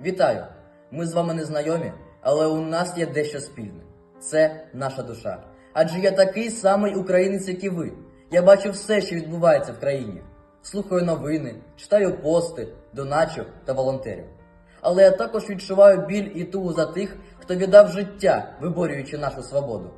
Вітаю! Ми з вами не знайомі, але у нас є дещо спільне. Це наша душа. Адже я такий самий українець, як і ви. Я бачу все, що відбувається в країні. Слухаю новини, читаю пости, доначу та волонтерів. Але я також відчуваю біль і тугу за тих, хто віддав життя, виборюючи нашу свободу.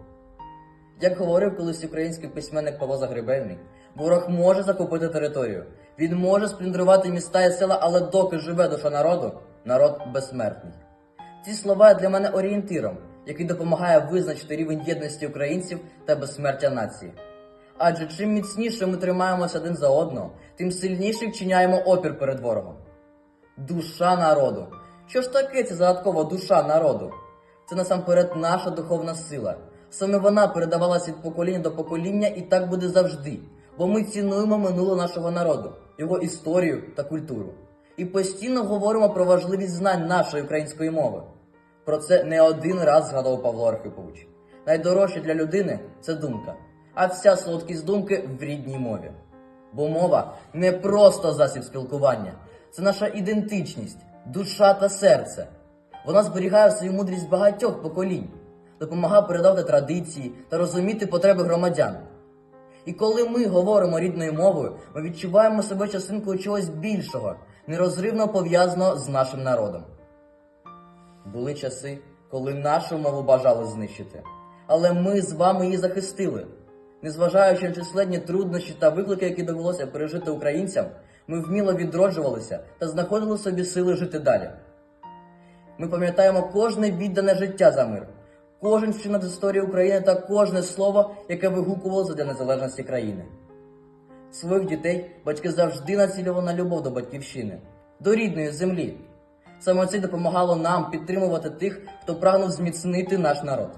Як говорив колись український письменник Павло Загребельний, ворог може захопити територію, він може спліндрувати міста і села, але доки живе душа народу, народ безсмертний. Ці слова є для мене орієнтиром, який допомагає визначити рівень єдності українців та безсмертя нації. Адже чим міцніше ми тримаємося один за одного, тим сильніше вчиняємо опір перед ворогом. Душа народу. Що ж таке ця загадкова душа народу? Це насамперед наша духовна сила. Саме вона передавалася від покоління до покоління і так буде завжди, бо ми цінуємо минуле нашого народу, його історію та культуру. І постійно говоримо про важливість знань нашої української мови. Про це не один раз згадував Павло Архипович. Найдорожче для людини це думка, а вся солодкість думки в рідній мові. Бо мова не просто засіб спілкування, це наша ідентичність, душа та серце. Вона зберігає свою мудрість багатьох поколінь, допомагає передавати традиції та розуміти потреби громадян. І коли ми говоримо рідною мовою, ми відчуваємо себе частинкою чогось більшого, нерозривно пов'язаного з нашим народом. Були часи, коли нашу мову бажали знищити, але ми з вами її захистили. Незважаючи на численні труднощі та виклики, які довелося пережити українцям, ми вміло відроджувалися та знаходили собі сили жити далі. Ми пам'ятаємо кожне віддане життя за мир, кожен вчинок з історії України та кожне слово, яке вигукувалося для незалежності країни. Своїх дітей батьки завжди націлювали на любов до батьківщини, до рідної землі. Саме це допомагало нам підтримувати тих, хто прагнув зміцнити наш народ.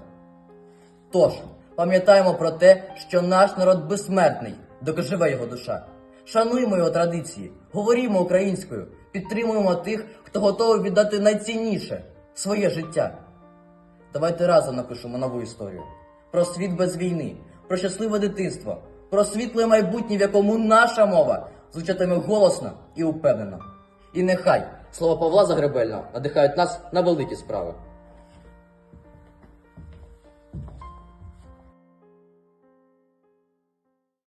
Тож, пам'ятаємо про те, що наш народ безсмертний, доки живе його душа. Шануємо його традиції, говоримо українською, підтримуємо тих, хто готовий віддати найцінніше своє життя. Давайте разом напишемо нову історію про світ без війни, про щасливе дитинство, про світле майбутнє, в якому наша мова звучатиме голосно і упевнено. І нехай слова Павла Загребельного надихають нас на великі справи.